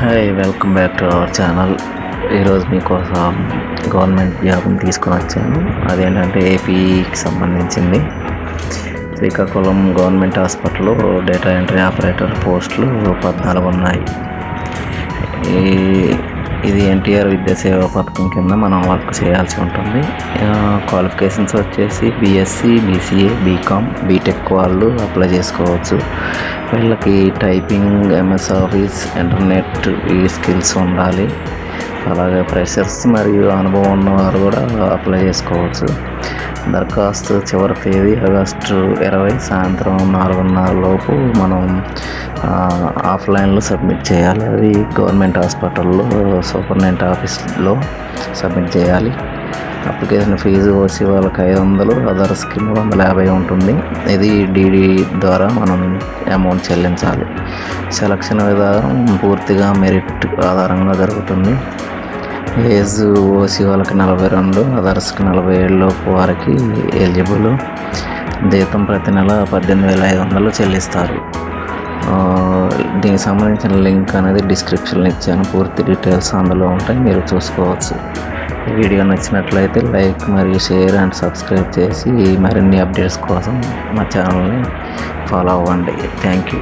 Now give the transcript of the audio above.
Hi welcome back to our channel ఈరోజు మీకోసం government జాబ్ని తీసుకొని వచ్చాను. అదేంటంటే ఏపీకి సంబంధించింది. శ్రీకాకుళం గవర్నమెంట్ హాస్పిటల్లో డేటా ఎంట్రీ ఆపరేటర్ పోస్టులు పద్నాలుగు ఉన్నాయి. ఈ ఇది ఎన్టీఆర్ విద్యా సేవా పథకం కింద మనం వర్క్ చేయాల్సి ఉంటుంది. క్వాలిఫికేషన్స్ వచ్చేసి బీఎస్సీ బీసీఏ బీకామ్ బీటెక్ వాళ్ళు అప్లై చేసుకోవచ్చు. వీళ్ళకి టైపింగ్ ఎంఎస్ ఆఫీస్ ఇంటర్నెట్ ఈ స్కిల్స్ ఉండాలి. అలాగే ఫ్రెషర్స్ మరియు అనుభవం ఉన్నవారు కూడా అప్లై చేసుకోవచ్చు. దరఖాస్తు చివరి తేదీ ఆగస్టు ఇరవై సాయంత్రం నాలుగున్నర లోపు మనం ఆఫ్లైన్లో సబ్మిట్ చేయాలి. అది గవర్నమెంట్ హాస్పిటల్లో సూపరింటెండెంట్ ఆఫీస్లో సబ్మిట్ చేయాలి. అప్లికేషన్ ఫీజు వచ్చి వాళ్ళకి ఐదు వందలు అదర్స్కి మూడు వందల యాభై ఉంటుంది. ఇది డీడీ ద్వారా మనం అమౌంట్ చెల్లించాలి. సెలక్షన్ విధానం పూర్తిగా మెరిట్ ఆధారంగా జరుగుతుంది. ఏజ్ ఓసీ వాళ్ళకి నలభై రెండు అదర్స్కి నలభై ఏళ్ళలోపు వారికి ఎలిజిబుల్. జీతం ప్రతి నెల పద్దెనిమిది వేల ఐదు వందలు చెల్లిస్తారు. దీనికి సంబంధించిన లింక్ అనేది డిస్క్రిప్షన్లో ఇచ్చాను. పూర్తి డీటెయిల్స్ అందులో ఉంటాయి మీరు చూసుకోవచ్చు. వీడియో నచ్చినట్లయితే లైక్ మరియు షేర్ అండ్ సబ్స్క్రైబ్ చేసి మరిన్ని అప్డేట్స్ కోసం మా ఛానల్ని ఫాలో అవ్వండి. Thank you.